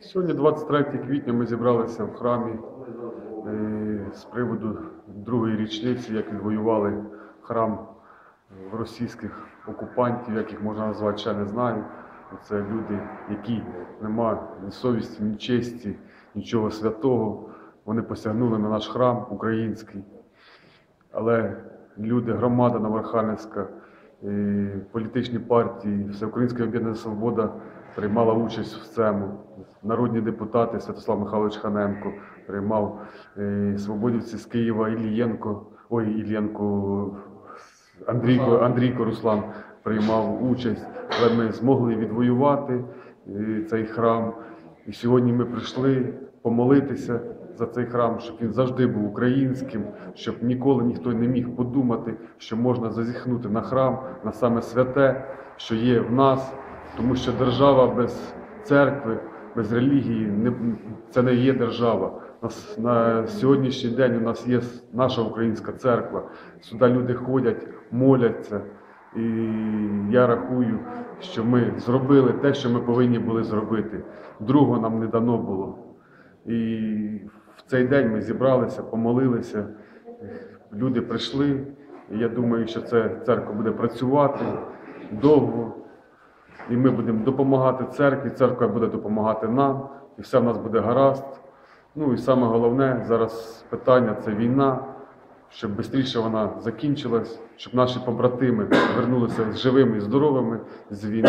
Сьогодні, 23 квітня, ми зібралися в храмі е, з приводу другої річниці, як відвоювали храм в російських окупантів, як їх можна назвати, ще не знаю. Це люди, які не мають ні совісті, ні честі, нічого святого. Вони посягнули на наш храм український. Але люди, громада Новоархангельська, е, політичні партії, Всеукраїнська об'єднана свобода приймала участь в цьому. Народні депутати Святослав Михайлович Ханенко приймав е, свободівці з Києва Ілієнко, ой, Ілієнко, Андрійко, Андрійко Руслан приймав участь, але ми змогли відвоювати е, цей храм. І сьогодні ми прийшли помолитися за цей храм, щоб він завжди був українським, щоб ніколи ніхто не міг подумати, що можна зазіхнути на храм, на саме святе, що є в нас, тому що держава без церкви, без релігії не, це не є держава. Нас на сьогоднішній день у нас є наша українська церква. Сюди люди ходять, моляться. І я рахую, що ми зробили те, що ми повинні були зробити. Другого нам не дано було. І в цей день ми зібралися, помолилися, люди прийшли. І я думаю, що ця церква буде працювати довго. І ми будемо допомагати церкві, церква буде допомагати нам, і все в нас буде гаразд. Ну і саме головне зараз питання це війна, щоб швидше вона закінчилась, щоб наші побратими вернулися живими і здоровими з війни.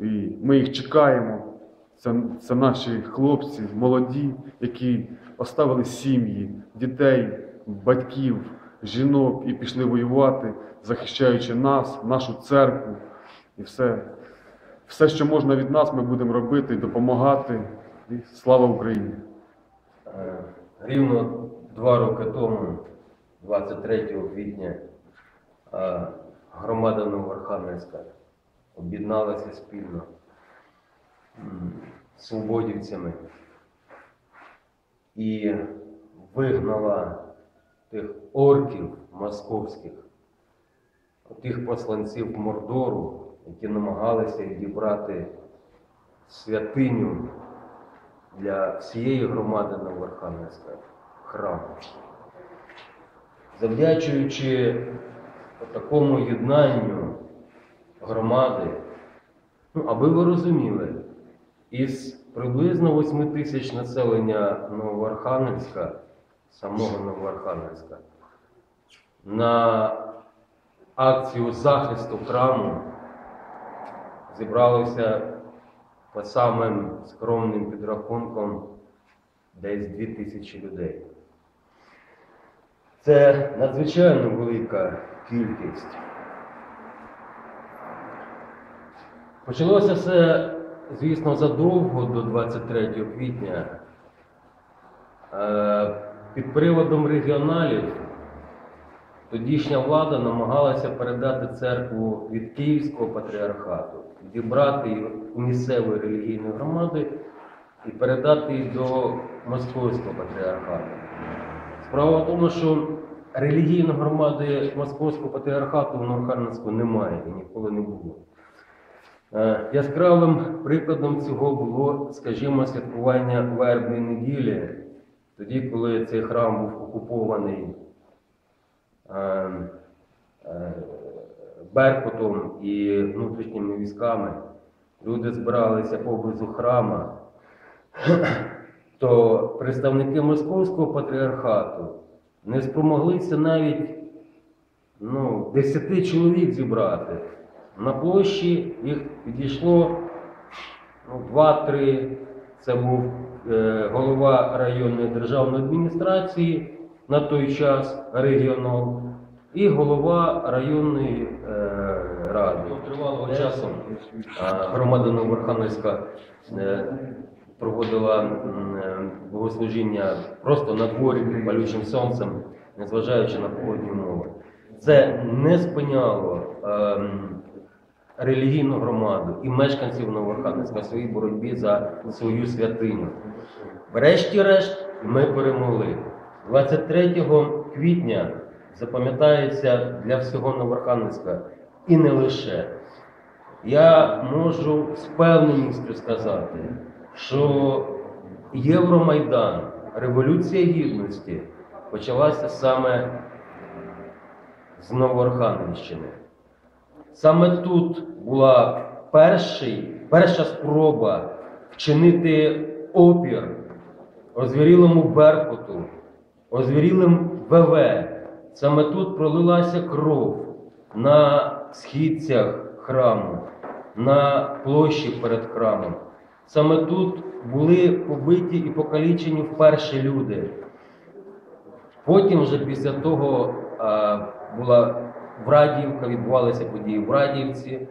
І ми їх чекаємо. Це, це наші хлопці, молоді, які оставили сім'ї, дітей, батьків, жінок і пішли воювати, захищаючи нас, нашу церкву. І все, все, що можна від нас, ми будемо робити, допомагати. І слава Україні! Е, Рівно два роки тому, 23 квітня, е, громада Новоархангельська об'єдналася спільно з свободівцями і вигнала тих орків московських, тих посланців Мордору, які намагалися відібрати святиню для всієї громади Новоархангельська храм. Завдячуючи такому єднанню громади, ну, аби ви розуміли, із приблизно 8 тисяч населення Новоархангельська, самого Новоархангельська, на акцію захисту храму зібралося по самим скромним підрахункам десь 2 тисячі людей. Це надзвичайно велика кількість. Почалося все, звісно, задовго до 23 квітня. Е, Під приводом регіоналів тодішня влада намагалася передати церкву від Київського патріархату, відібрати у місцевої релігійної громади і передати її до Московського патріархату. Справа в тому, що релігійної громади Московського патріархату в Норхарненську немає і ніколи не було. Е, Яскравим прикладом цього було, скажімо, святкування вербної неділі, тоді, коли цей храм був окупований Беркутом і внутрішніми військами, люди збиралися поблизу храма, то представники Московського патріархату не спромоглися навіть ну, 10 чоловік зібрати. На площі їх підійшло ну, 2-3. Це був е, голова районної державної адміністрації на той час регіонал і голова районної е, ради. Тривалого часу а, громада Новоархангельська е, проводила е, богослужіння просто на дворі під палючим сонцем, незважаючи на погодні умови. Це не спиняло ем, релігійну громаду і мешканців Новоархангельська в своїй боротьбі за свою святиню. Врешті-решт ми перемогли. 23 квітня запам'ятається для всього Новоархангельська і не лише. я можу з певненістю сказати, що Євромайдан, Революція Гідності почалася саме з Новоархангельщини. Саме тут була перший, перша спроба вчинити опір озвірілому Беркуту, озвірілим ВВ. Саме тут пролилася кров на східцях храму, на площі перед храмом. Саме тут були побиті і покалічені вперше люди. Потім вже після того була Врадіївка, відбувалися події в Врадіївці,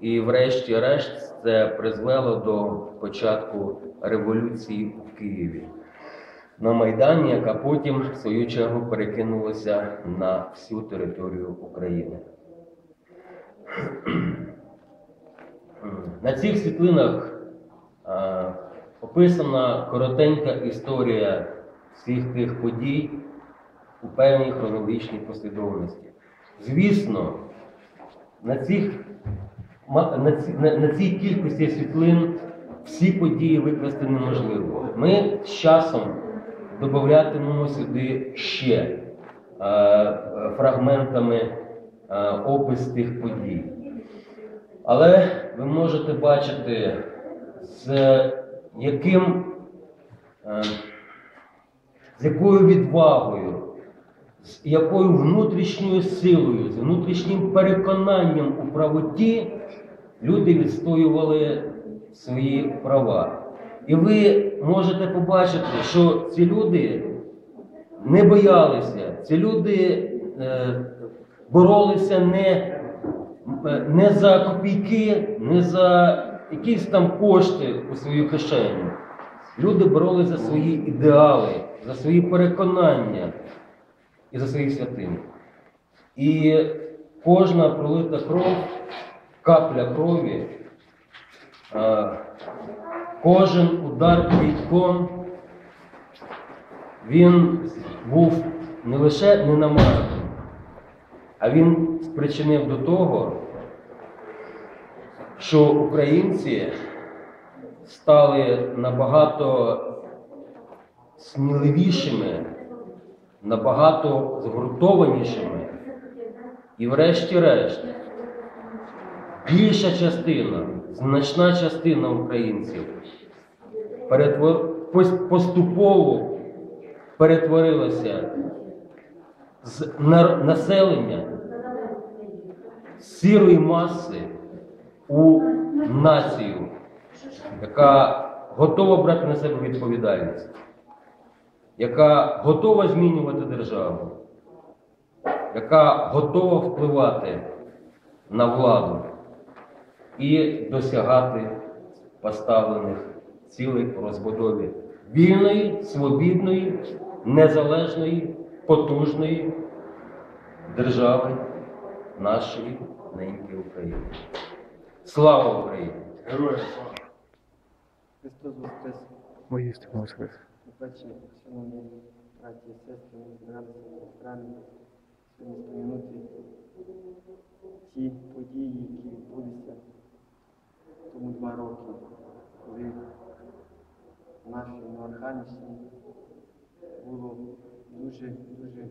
і врешті-решт це призвело до початку революції у Києві на Майдані, яка потім, в свою чергу, перекинулася на всю територію України. На цих світлинах а, описана коротенька історія всіх тих подій у певній хронологічній послідовності. Звісно, на, цих, на, ці- на, на цій кількості світлин всі події викласти неможливо. Ми з часом додатимемо сюди ще е, фрагментами е, опис тих подій. Але ви можете бачити, з яким, е, з якою відвагою, з якою внутрішньою силою, з внутрішнім переконанням у правоті люди відстоювали свої права. І ви можете побачити, що ці люди не боялися, ці люди е, боролися не, не за копійки, не за якісь там кошти у свою кишеню. Люди боролися за свої ідеали, за свої переконання і за своїх святинь. І кожна пролита кров, капля крові, кожен удар квітком, він був не лише ненамараним, а він спричинив до того, що українці стали набагато сміливішими, набагато згуртованішими. І врешті-решт, більша частина, значна частина українців поступово перетворилася з населення сірої маси у націю, яка готова брати на себе відповідальність, яка готова змінювати державу, яка готова впливати на владу і досягати поставлених цілей по розбудові вільної, свобідної, незалежної, потужної держави нашої неньки України. Слава Україні! Героям слава! Христос Воскрес! Воскрес. Шановні браті і сестри, ми збиралися в храмі сьогодні спомінути ті події, які відбулися роки, коли в нашій Новоархангельщині було дуже дуже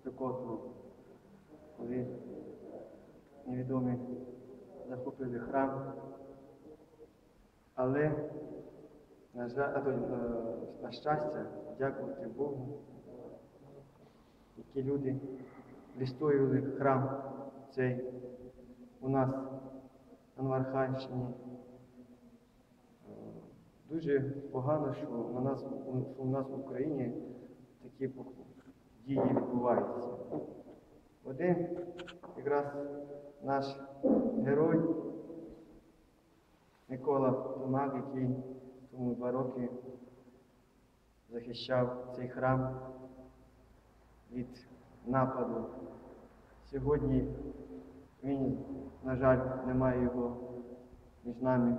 спекотно, коли невідомі захопили храм. Але на, жаль, е, на щастя, дякувати Богу, які люди відстоювали храм цей у нас на Новоархангельщині. Дуже погано, що у нас, у нас в Україні такі дії відбуваються. Один якраз наш герой Микола Томак, який тому два роки захищав цей храм від нападу. Сьогодні він, на жаль, немає його між нами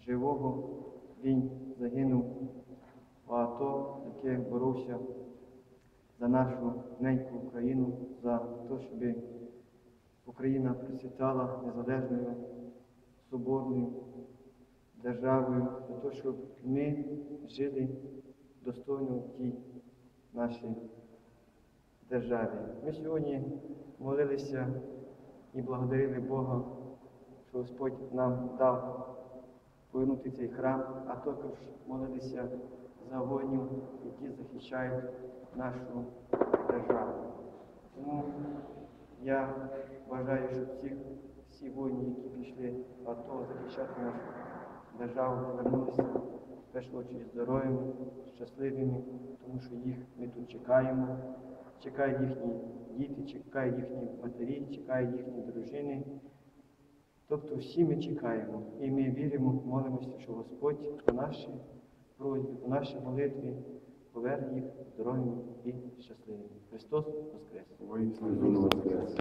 живого. Він загинув АТО, яке боровся за нашу неньку Україну, за те, щоб Україна процвітала незалежною соборною державою, для того, щоб ми жили достойно в тій нашій державі. Ми сьогодні молилися і благодарили Бога, що Господь нам дав повернути цей храм, а також молилися за воїнів, які захищають нашу державу. Тому я вважаю, що всі, всі воїни, які пішли в АТО захищати нашу державу, повернулися в першу здоровими, щасливими, тому що їх ми тут чекаємо. Чекають їхні діти, чекають їхні матері, чекають їхні дружини. Тобто всі ми чекаємо і ми віримо, молимося, що Господь по нашій просьбі, по нашій молитві поверне їх здоровими і щасливими. Христос воскрес.